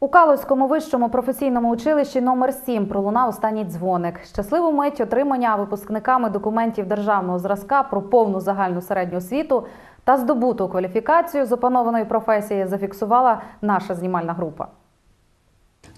У Калузькому вищому професійному училищі номер 7 пролунав останній дзвоник. Щасливу мить отримання випускниками документів державного зразка про повну загальну середню освіту та здобуту кваліфікацію з опанованої професії зафіксувала наша знімальна група.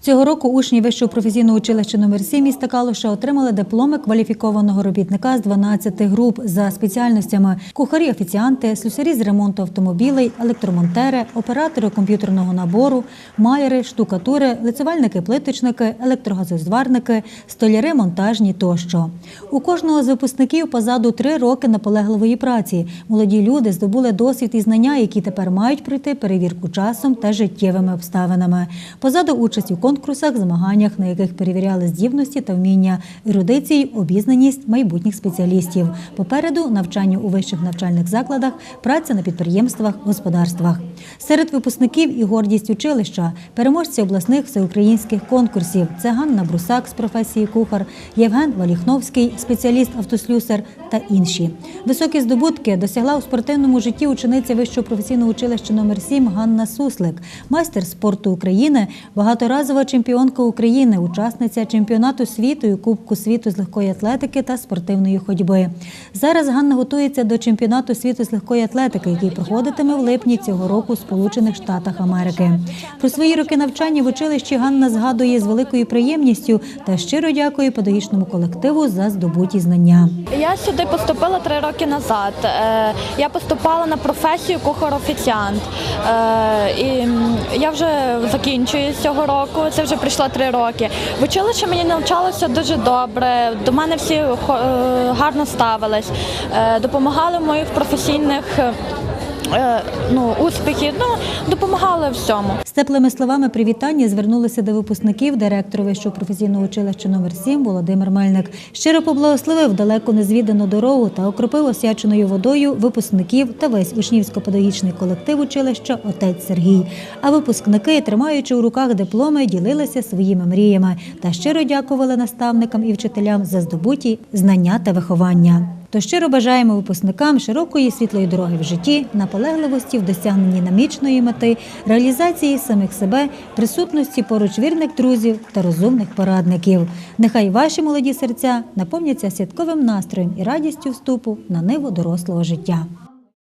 Цього року учні Вищого професійного училища номер 7 міста Калуша отримали дипломи кваліфікованого робітника з 12 груп за спеціальностями кухарі, офіціанти, слюсарі з ремонту автомобілей, електромонтери, оператори комп'ютерного набору, маєри, штукатури, лицевальники, плиточники, електрогазозварники, столяри, монтажні тощо. У кожного з випускників позаду три роки наполегливої праці. Молоді люди здобули досвід і знання, які тепер мають пройти перевірку часом та життєвими обставинами. Позаду участь у конкурсах, змаганнях, на яких перевіряли здібності та вміння, ерудиції, обізнаність майбутніх спеціалістів. Попереду навчання у вищих навчальних закладах, праця на підприємствах, господарствах. Серед випускників і гордість училища, переможці обласних всеукраїнських конкурсів. Це Ганна Брусак з професії кухар, Євген Валіхновський, спеціаліст-автослюсар та інші. Високі здобутки досягла у спортивному житті учениця Вищого професійного училища номер 7 Ганна Суслик, майстер спорту України, багаторазова чемпіонка України, учасниця чемпіонату світу і Кубку світу з легкої атлетики та спортивної ходьби. Зараз Ганна готується до чемпіонату світу з легкої атлетики, який проходитиме в липні цього року у Сполучених Штатах Америки. Про свої роки навчання в училищі Ганна згадує з великою приємністю та щиро дякує педагогічному колективу за здобуті знання. Я сюди поступила три роки назад. Е, Я поступала на професію кухар-офіціант. Е, я вже закінчую з цього року. Це вже прийшло три роки. В училищі мені навчалося дуже добре. До мене всі е, гарно ставились, е, допомагали в моїх професійних. Е, Ну, успіхів, ну допомагали всьому. З теплими словами привітання звернулися до випускників директор Вищого професійного училища номер 7 Володимир Мельник. Щиро поблагословив далеко незвідану дорогу та окропив осяченою водою випускників та весь учнівсько-педагогічний колектив училища отець Сергій. А випускники, тримаючи у руках дипломи, ділилися своїми мріями та щиро дякували наставникам і вчителям за здобуті знання та виховання. То щиро бажаємо випускникам широкої світлої дороги в житті, наполегливості в досягненні намічної мети, реалізації самих себе, присутності поруч вірних друзів та розумних порадників. Нехай ваші молоді серця наповняться святковим настроєм і радістю вступу на ниву дорослого життя.